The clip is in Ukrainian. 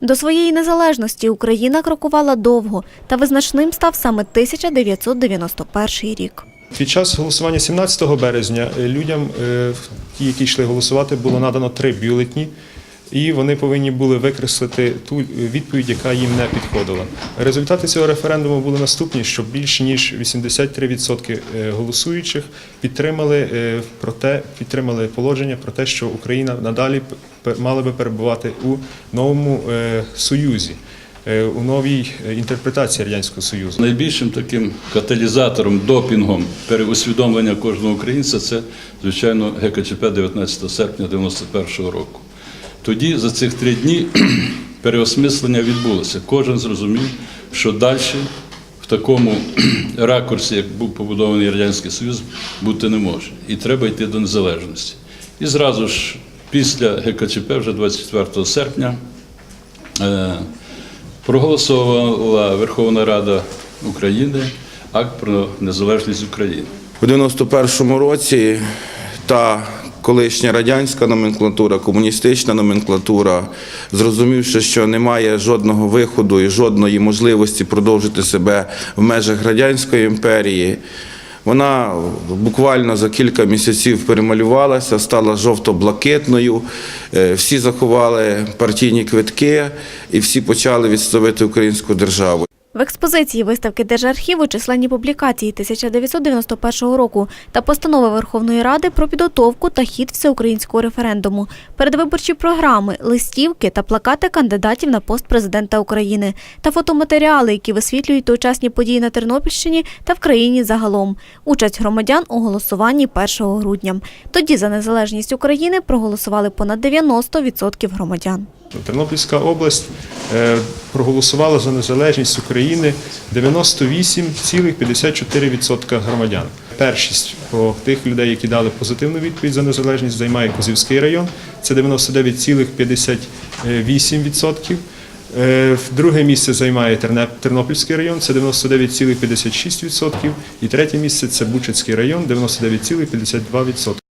До своєї незалежності Україна крокувала довго, та визначним став саме 1991 рік. Під час голосування 17 березня е, людям, е, ті, які йшли голосувати, було надано три бюлетні, і вони повинні були викреслити ту відповідь, яка їм не підходила. Результати цього референдуму були наступні: що більш ніж 83% е, голосуючих підтримали е, про те, підтримали положення про те, що Україна надалі мала би перебувати у новому е, союзі, у новій інтерпретації радянського союзу. Найбільшим таким каталізатором, допінгом переусвідомлення кожного українця це, звичайно, ГКЧП 19 серпня 91 року. Тоді за цих три дні переосмислення відбулося. Кожен зрозумів, що далі в такому ракурсі, як був побудований Радянський Союз, бути не може. І треба йти до незалежності. І зразу ж після ГКЧП, вже 24 серпня, е, проголосувала Верховна Рада України акт про незалежність України. У 91-му році та колишня радянська номенклатура, комуністична номенклатура, зрозумівши, що немає жодного виходу і жодної можливості продовжити себе в межах радянської імперії, вона буквально за кілька місяців перемалювалася, стала жовто-блакитною. Е, Всі заховали партійні квитки і всі почали відставити українську державу. В експозиції виставки Держархіву численні публікації 1991 року та постанови Верховної Ради про підготовку та хід всеукраїнського референдуму, передвиборчі програми, листівки та плакати кандидатів на пост президента України та фотоматеріали, які висвітлюють тогочасні події на Тернопільщині та в країні загалом. Участь громадян у голосуванні 1 грудня. Тоді за незалежність України проголосували понад 90% громадян. Тернопільська область е, проголосувала за незалежність України 98,54% громадян. Першість по тих людей, які дали позитивну відповідь за незалежність, займає Козівський район. Це 99,58%. Е, Друге місце займає Тернопільський район, це 99,56%. І третє місце це Бучацький район, 99,52%.